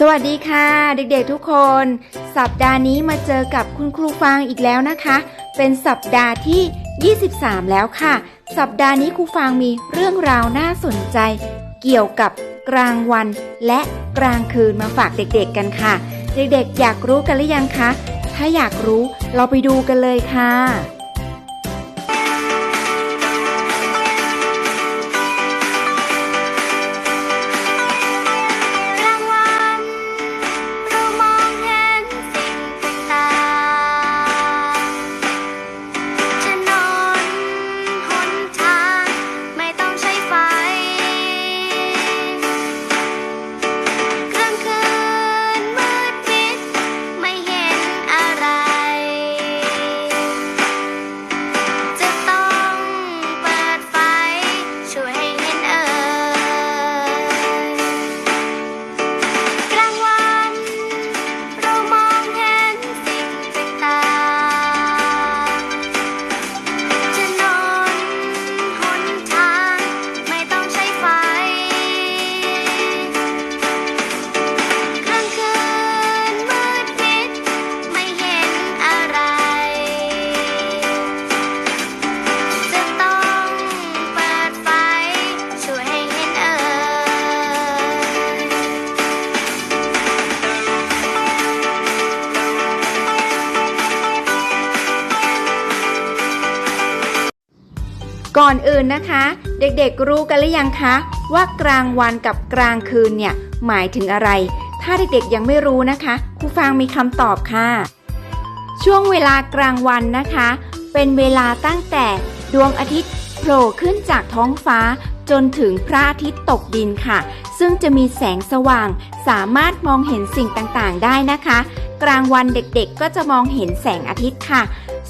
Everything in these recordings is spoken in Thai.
สวัสดีค่ะเด็กๆทุกคน สัปดาห์นี้มาเจอกับคุณครูฟางอีกแล้วนะคะ เป็นสัปดาห์ที่ 23 แล้วค่ะ สัปดาห์นี้ครูฟางมีเรื่องราวน่าสนใจ เกี่ยวกับกลางวันและกลางคืนมาฝากเด็กๆกันค่ะ เด็กๆ อยากรู้กันหรือยังคะ ถ้าอยากรู้เราไปดูกันเลยค่ะ ก่อนอื่นนะคะ เด็กๆรู้กันหรือยังคะ ว่ากลางวันกับกลางคืนเนี่ยหมายถึงอะไร ถ้าเด็กๆยังไม่รู้นะคะครูฟางมีคำตอบค่ะ ช่วงเวลากลางวันนะคะ เป็นเวลาตั้งแต่ดวงอาทิตย์โผล่ขึ้นจากท้องฟ้า จนถึงพระอาทิตย์ตกดินค่ะ ซึ่งจะมีแสงสว่างสามารถมองเห็นสิ่งต่างๆ ได้นะคะ กลางวันเด็กๆ ก็จะมองเห็นแสงอาทิตย์ค่ะ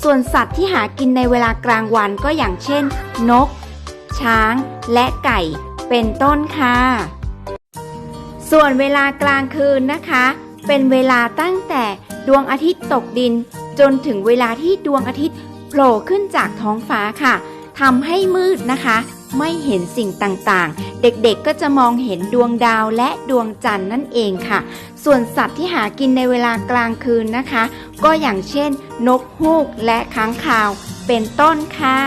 ส่วนสัตว์ที่หากินในเวลากลางวันก็อย่างเช่น นก ช้าง และไก่ เป็นต้นค่ะ ส่วนเวลากลางคืนนะคะ เป็นเวลาตั้งแต่ดวงอาทิตย์ตกดิน จนถึงเวลาที่ดวงอาทิตย์โผล่ขึ้นจากท้องฟ้าค่ะทำให้มืดนะคะ ไม่เห็นสิ่งต่างๆ เด็กๆก็จะมองเห็นดวงดาวและดวงจันทร์นั่นเองค่ะ ส่วนสัตว์ที่หากินในเวลากลางคืนนะคะ ก็อย่างเช่น นกฮูกและค้างคาว เป็นต้นค่ะ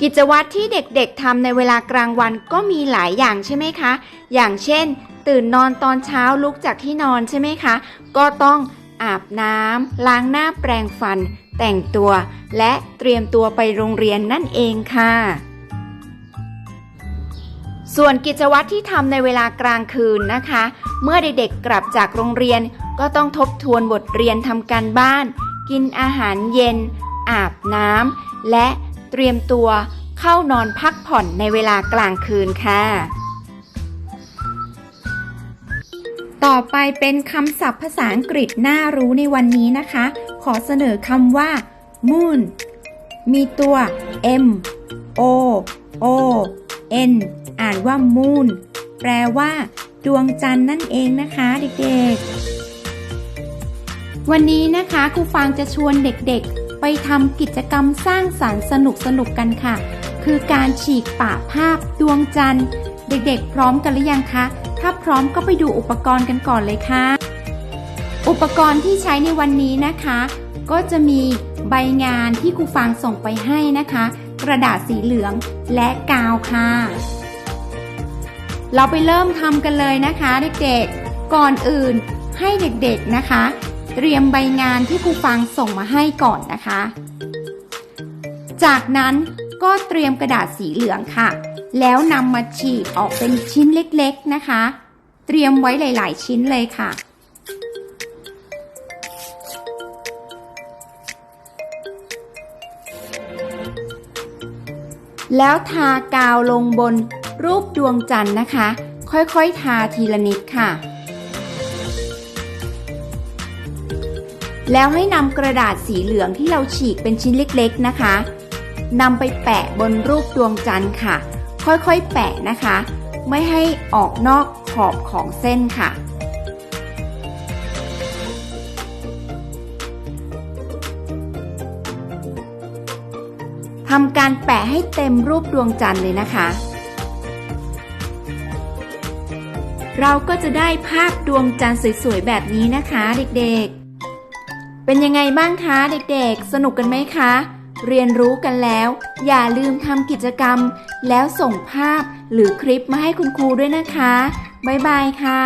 กิจวัตรที่เด็กๆทำในเวลากลางวันก็มีหลายอย่างใช่ไหมคะ อย่างเช่น ตื่นนอนตอนเช้าลุกจากที่นอนใช่ไหมคะ ก็ต้องอาบน้ำล้างหน้าแปรงฟัน แต่งตัว และเตรียมตัวไปโรงเรียนนั่นเองค่ะ ส่วนกิจวัตรที่ทำในเวลากลางคืนนะคะ เมื่อเด็กๆกลับจากโรงเรียนก็ต้องทบทวนบทเรียนทำการบ้าน กินอาหารเย็น อาบน้ำและเตรียมตัวเข้านอนพักผ่อนในเวลากลางคืนค่ะ ต่อไปเป็นคำศัพท์ภาษาอังกฤษน่ารู้ในวันนี้นะคะ ขอเสนอคำว่า moon มีตัว m o o n อ่านว่า moon แปลว่า ดวงจันทร์นั่นเองนะคะเด็กๆ วันนี้นะคะครูฟางจะชวนเด็กๆ ไปทำกิจกรรมสร้างสารรค์สนุกๆกันค่ะ คือการฉีกปะภาพดวงจันทร์ เด็กๆ พร้อมกันหรือยังคะ ถ้าพร้อมก็ไปดูอุปกรณ์กันก่อนเลยค่ะ อุปกรณ์ที่ใช้ในวันนี้นะคะ ก็จะมีใบงานที่ครูฟางส่งไปให้นะคะ กระดาษสีเหลืองและกาวค่ะ เราไปเริ่มทำกันเลยนะคะ เด็กๆ ก่อนอื่นให้เด็กๆนะคะ เตรียมใบงานที่ครูฟางส่งมาให้ก่อนนะคะ จากนั้นก็เตรียมกระดาษสีเหลืองค่ะ แล้วนำมาฉีกออกเป็นชิ้นเล็กๆนะคะ เตรียมไว้หลาย ๆ ชิ้นเลยค่ะแล้วทากาวลงบน รูปดวงจันทร์นะคะ ค่อยๆ ทาทีละนิดค่ะ แล้วให้นำกระดาษสีเหลืองที่เราฉีกเป็นชิ้นเล็กๆนะคะนำไปแปะบนรูปดวงจันทร์ค่ะ ค่อยๆ แปะนะคะ ไม่ให้ออกนอกขอบของเส้นค่ะทำการแปะให้เต็มรูปดวงจันทร์เลยนะคะ เราก็จะได้ภาพดวงจันทร์สวยๆแบบนี้นะคะเด็กๆ เป็นยังไงบ้างคะเด็กๆ สนุกกันไหมคะ เรียนรู้กันแล้ว อย่าลืมทำกิจกรรม แล้วส่งภาพหรือคลิปมาให้คุณครูด้วยนะคะ บ๊ายบายค่ะ